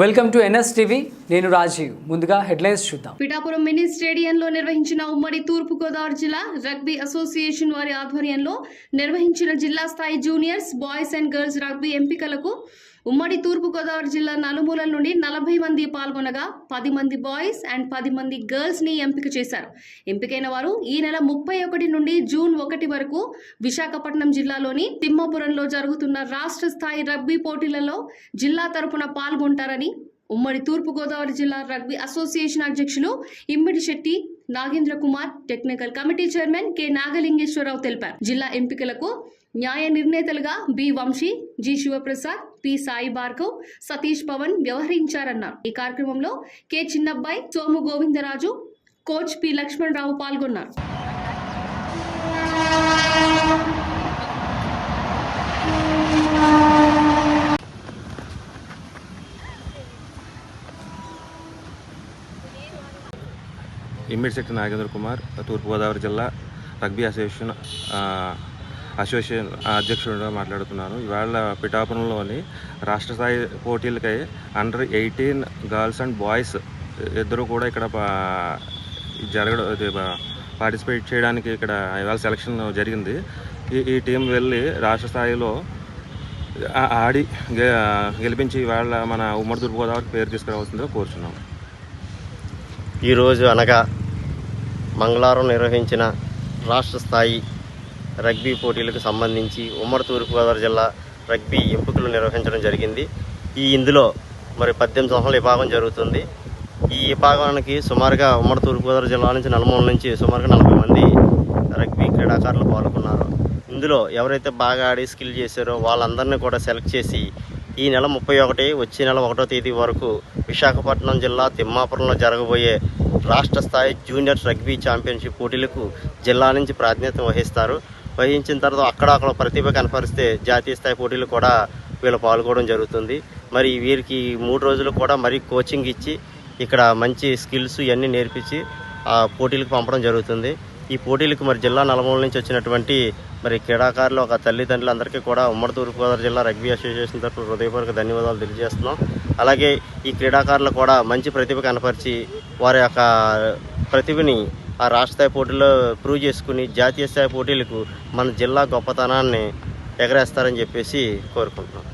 Welcome to NS TV నేను రాజీవ్. ముందుగా headlines చూద్దాం. పిఠాపురం మినీ స్టేడియంలో నిర్వహించిన ఉమ్మడి తూర్పు గోదావరి జిల్లా రగ్బీ అసోసియేషన్ వారి ఆధ్వర్యంలో నిర్వహించిన జిల్లా స్థాయి juniors boys and girls rugby ఎంపికలకు ఉమ్మడి తూర్పుగోదావరి జిల్లా నలుమూలల నుండి నలభై మంది పాల్గొనగా పది మంది బాయ్స్ అండ్ పది మంది గర్ల్స్ని ఎంపిక చేశారు. ఎంపికైన వారు ఈ నెల ముప్పై ఒకటి నుండి జూన్ ఒకటి వరకు విశాఖపట్నం జిల్లాలోని తిమ్మాపురంలో జరుగుతున్న రాష్ట్ర స్థాయి రగ్బీ పోటీలలో జిల్లా తరపున పాల్గొంటారని ఉమ్మడి తూర్పుగోదావరి జిల్లా రగ్బీ అసోసియేషన్ అధ్యక్షులు Immidi Setti Nagendra Kumar technical committee chairman K. Nagalingeswararao తెలిపారు. జిల్లా ఎంపికలకు న్యాయ నిర్ణేతలుగా B. Vamsi G. Sivaprasad P. Sai Bhargav Satish Pavan వ్యవహరించారన్నారు. ఈ కార్యక్రమంలో K. Chinnabbai Somu Govindaraju coach P. Lakshmanarao పాల్గొన్నారు. ఇమ్మిడిశెట్టి నాగేంద్ర కుమార్ తూర్పుగోదావరి జిల్లా రగ్బీ అసోసియేషన్ అసోసియేషన్ అధ్యక్షుడిగా మాట్లాడుతున్నాను. ఇవాళ పిఠాపురంలోని రాష్ట్ర స్థాయి పోటీలకై under eighteen girls and boys ఇద్దరు కూడా ఇక్కడ పా- జరగడం పార్టిసిపేట్ చేయడానికి ఇక్కడ ఇవాళ సెలక్షన్ జరిగింది. ఈ ఈ టీం వెళ్ళి రాష్ట్ర స్థాయిలో ఆడి గె- గెలిపించి ఇవాళ మన ఉమ్మడి తూర్పుగోదావరికి పేరు తీసుకురావాల్సిందిగా కోరుచున్నాం. ఈరోజు అనగా మంగళవారం నిర్వహించిన రాష్ట్ర స్థాయి రగ్బీ పోటీలకు సంబంధించి ఉమ్మడి తూర్పుగోదావరి జిల్లా రగ్బీ ఎంపికలు నిర్వహించడం జరిగింది. ఈ ఇందులో మరి పద్దెనిమిది సంవత్సరాల విభాగం జరుగుతుంది. ఈ విభాగానికి సుమారుగా ఉమ్మడి తూర్పుగోదావరి జిల్లా నుంచి నలుమూల నుంచి సుమారుగా నలభై మంది రగ్బీ క్రీడాకారులు పాల్గొన్నారు. ఇందులో ఎవరైతే బాగా ఆడి స్కిల్ చేశారో వాళ్ళందరినీ కూడా సెలెక్ట్ చేసి ఈ నెల ముప్పై ఒకటి వచ్చే నెల ఒకటో తేదీ వరకు విశాఖపట్నం జిల్లా తిమ్మాపురంలో జరగబోయే రాష్ట్ర స్థాయి జూనియర్ రగ్బీ ఛాంపియన్షిప్ పోటీలకు జిల్లా నుంచి ప్రాతినిధ్యం వహిస్తారు. వహించిన తర్వాత అక్కడ అక్కడ ప్రతిభ కనపరిస్తే జాతీయ స్థాయి పోటీలు కూడా వీళ్ళు పాల్గొనడం జరుగుతుంది. మరి వీరికి మూడు రోజులు కూడా మరి కోచింగ్ ఇచ్చి ఇక్కడ మంచి స్కిల్స్ ఇవన్నీ నేర్పించి ఆ పోటీలకు పంపడం జరుగుతుంది. ఈ పోటీలకు మరి జిల్లా నలమూల నుంచి వచ్చినటువంటి మరి క్రీడాకారులు ఒక తల్లిదండ్రులందరికీ కూడా ఉమ్మడి తూర్పుగోదావరి జిల్లా రగ్బీ అసోసియేషన్ తరఫున హృదయపూర్వక ధన్యవాదాలు తెలియజేస్తున్నాం. అలాగే ఈ క్రీడాకారులు కూడా మంచి ప్రతిభ కనపరిచి వారి యొక్క ప్రతిభని ఆ రాష్ట్ర స్థాయి పోటీల్లో ప్రూవ్ చేసుకుని జాతీయ స్థాయి పోటీలకు మన జిల్లా గొప్పతనాన్ని ఎగరేస్తారని చెప్పేసి కోరుకుంటున్నాం.